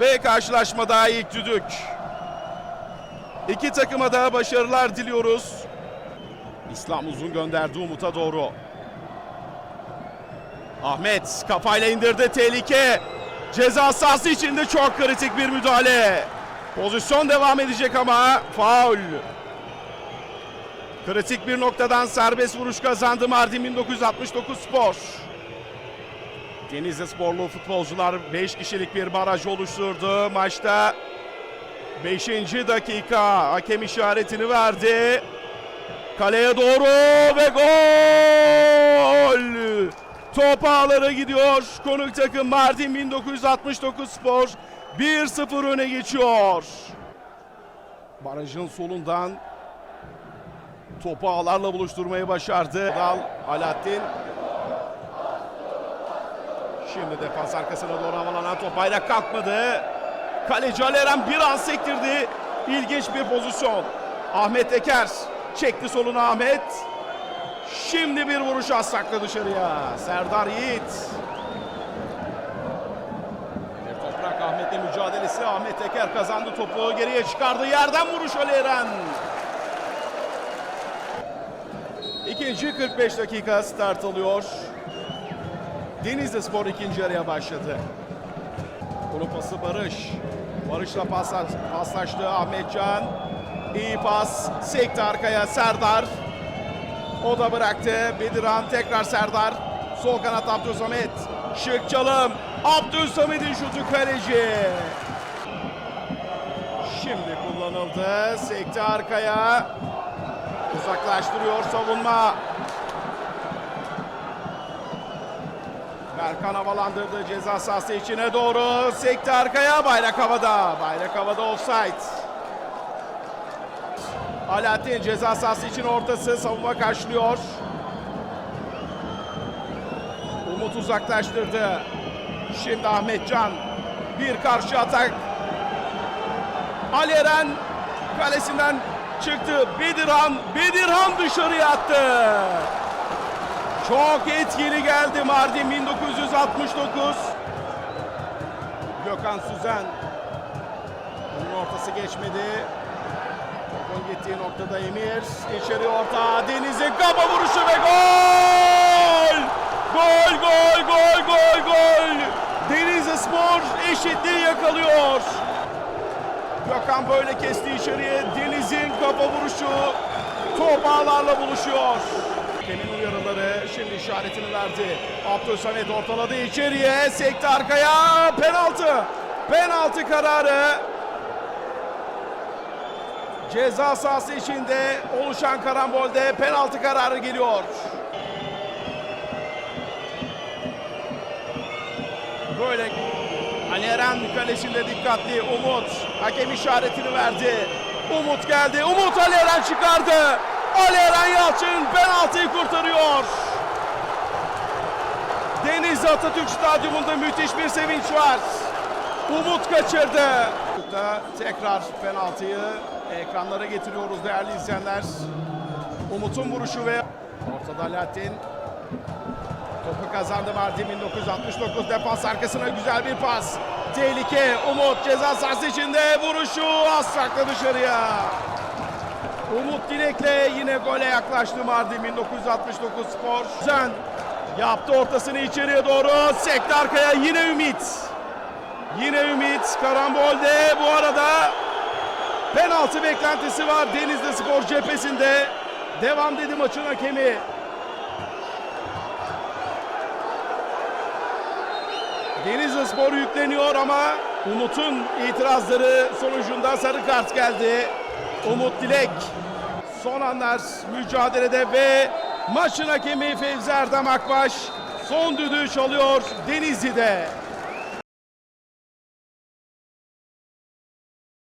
Ve karşılaşmada ilk düdük. İki takıma da başarılar diliyoruz. İslam uzun gönderdi Umut'a doğru. Ahmet kafayla indirdi tehlike. Ceza sahası içinde çok kritik bir müdahale. Pozisyon devam edecek ama faul. Kritik bir noktadan serbest vuruş kazandı Mardin 1969 Spor. Denizli sporlu futbolcular 5 kişilik bir baraj oluşturdu. Maçta 5. dakika hakem işaretini verdi. Kaleye doğru ve gol! Top ağlara gidiyor. Konuk takım Mardin 1969 Spor 1-0 öne geçiyor. Barajın solundan topu ağlarla buluşturmayı başardı. Dal Alaaddin. Şimdi defans arkasına doğru havalanan top bayrak kalkmadı. Kaleci Ali Eren bir an sektirdi. İlginç bir pozisyon. Ahmet Eker çekti soluna Ahmet. Şimdi bir vuruş asakla dışarıya. Serdar Yiğit. Bir toprak Ahmet'le mücadelesi. Ahmet Eker kazandı topu. Geriye çıkardı. Yerden vuruş Ali Eren. İkinci 45 dakika start alıyor. Denizli Spor ikinci yarıya başladı. Bunun pası Barış. Barış'la pas, paslaştı Ahmetcan. İyi pas. Sekti arkaya Serdar. O da bıraktı. Bediran tekrar Serdar. Sol kanat Abdülsamet. Şık çalım. Abdülsamet'in şutu kaleci. Şimdi kullanıldı. Sekti arkaya. Uzaklaştırıyor savunma. Berkan havalandırdı ceza sahası içine doğru. Sekti arkaya bayrak havada. Bayrak havada offside. Alaaddin ceza sahası için ortası savunma karşılıyor. Umut uzaklaştırdı. Şimdi Ahmetcan bir karşı atak. Ali Eren kalesinden çıktı. Bedirhan, Bedirhan dışarıya attı. Çok etkili geldi Mardin 1969. Gökhan Süzen. Bunun ortası geçmedi. Topun gittiği noktada Emir. İçeri orta. Deniz'in kafa vuruşu ve gol! Gol, gol, gol, gol, gol! Denizli Spor eşitliği yakalıyor. Gökhan böyle kesti içeriye. Deniz'in kafa vuruşu top ağlarla buluşuyor. Kemin uyarıları şimdi işaretini verdi. Abdülsamet ortaladı içeriye. Sekti arkaya. Penaltı. Penaltı kararı. Ceza sahası içinde oluşan karambolde penaltı kararı geliyor. Böyle Ali Eren kalesinde dikkatli Umut hakem işaretini verdi. Umut geldi. Umut Ali Eren çıkardı. Ali Eren Yalçın penaltıyı kurtarıyor. Denizli Atatürk Stadyumunda müthiş bir sevinç var. Umut kaçırdı. Tekrar penaltıyı ekranlara getiriyoruz değerli izleyenler. Umut'un vuruşu ve ortada Alaaddin. Topu kazandı Mardin 1969 defans arkasına güzel bir pas. Tehlike Umut ceza sahası içinde vuruşu az sakla dışarıya. Umut Dilek'le yine gole yaklaştı Mardin 1969 Spor. Sen yaptı ortasını içeriye doğru. Sekti arkaya yine Ümit. Yine Ümit karambolde bu arada penaltı beklentisi var Denizli Spor cephesinde. Devam dedi maçın hakemi. Denizli Spor yükleniyor ama Umut'un itirazları sonucunda sarı kart geldi. Umut Dilek son anlar mücadelede ve maçın hakemi Fevzi Erdem Akbaş son düdüğü çalıyor Denizli'de.